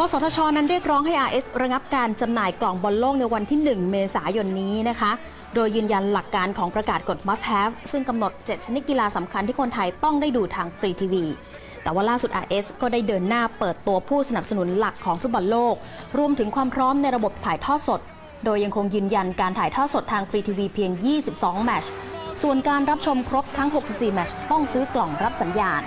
กสทช นั้นเรียกร้องให้ RS ระงับการจำหน่ายกล่องบอลโลกในวันที่ 1 เมษายนนี้นะคะ โดยยืนยันหลักการของประกาศกฎ must have ซึ่งกำหนด 7 ชนิดกีฬาสำคัญที่คนไทยต้องได้ดูทางฟรีทีวี แต่ว่าล่าสุด RS ก็ได้เดินหน้าเปิดตัวผู้สนับสนุนหลักของฟุตบอลโลก รวมถึงความพร้อมในระบบถ่ายทอดสด โดยยังคงยืนยันการถ่ายทอดสดทางฟรีทีวีเพียง 22 แมตช์ ส่วนการรับชมครบทั้ง 64 แมตช์ต้องซื้อกล่องรับสัญญาณ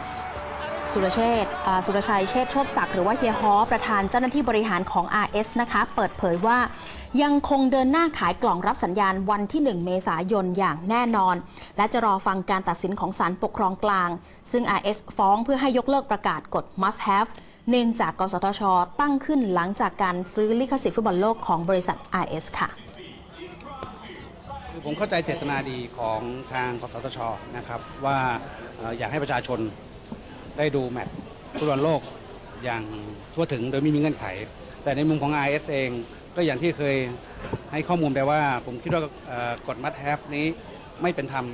สุรเชษฐ์สุรชัยเชษฐ์โชติศักดิ์หรือว่าเฮียฮอประธานเจ้าหน้าที่บริหารของ RS นะคะ เปิดเผยว่ายังคงเดินหน้าขายกล่องรับสัญญาณวันที่ 1 เมษายนอย่างแน่นอน และจะรอฟังการตัดสินของศาลปกครองกลาง ซึ่ง RS ฟ้องเพื่อให้ยกเลิกประกาศกฎ must have เนื่องจากกสทช ตั้งขึ้นหลังจากการซื้อลิขสิทธิ์ฟุตบอลโลกของบริษัท RS ค่ะคือผมเข้าใจเจตนาดีของทางกสทชนะครับว่าอยากให้ประชาชน ได้ดูแมตช์ฟุตบอลโลกอย่างทั่วถึงโดยไม่มีเงื่อนไข แต่ในมุมของ RS เองก็อย่างที่เคยให้ข้อมูลไปว่า ผมคิดว่ากฎมัดแฮฟนี้ไม่เป็นธรรม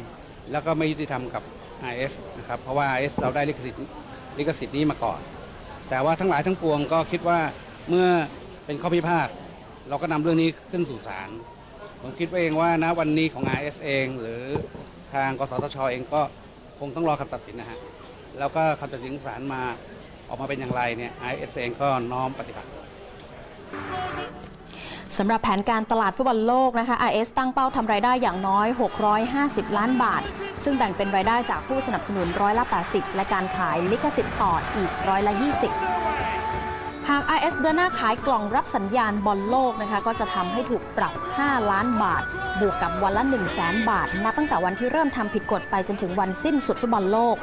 แล้วก็ไม่ยุติธรรมกับ RS นะครับเพราะว่า RS เราได้ลิขสิทธิ์ลิขสิทธิ์นี้มาก่อน แต่ว่าทั้งหลายทั้งปวงก็คิดว่าเมื่อเป็นข้อพิพาทเราก็นำเรื่องนี้ขึ้นสู่ศาลผมคิดว่าเองว่านะวันนี้ของ RS เอง หรือทางกสทชเองก็คงต้องรอคำตัดสินนะฮะ แล้วก็คำตัดสินของศาลมาออกมาเป็นอย่างไรเนี่ย RS เองก็น้อมปฏิบัติสำหรับแผนการตลาดฟุตบอลโลกนะคะ RS ตั้งเป้าทำรายได้อย่างน้อย 650 ล้านบาท ซึ่งแบ่งเป็นรายได้จากผู้สนับสนุนร้อยละ 80 และการขายลิขสิทธิ์ต่ออีกร้อยละ 20 หาก RS เดินหน้าขายกล่องรับสัญญาณบอลโลกนะคะก็จะทำให้ถูกปรับ 5 ล้านบาท บวกกับวันละ 1 0 0 0 0แบาท นับตั้งแต่วันที่เริ่มทำผิดกฎไปจนถึงวันสิ้นสุดฟุตบอลโลก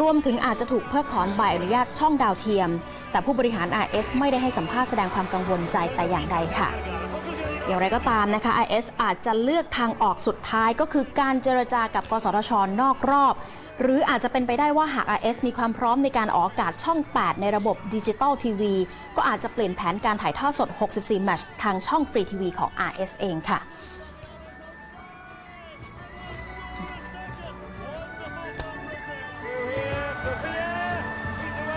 รวมถึงอาจจะถูกเพิกถอนใบอนุญาตช่องดาวเทียม แต่ผู้บริหาร RS ไม่ได้ให้สัมภาษณ์แสดงความกังวลใจแต่อย่างใดค่ะ อย่างไรก็ตามนะคะ IS อาจจะเลือกทางออกสุดท้ายก็คือการเจรจากับ กสทช นอกรอบ หรืออาจจะเป็นไปได้ว่าหาก IS มีความพร้อมในการออกอากาศช่อง 8 ในระบบดิจิตอลทีวีก็อาจจะเปลี่ยนแผนการถ่ายทอดสด 64 แมตช์ทางช่องฟรีทีวีของ RS เองค่ะ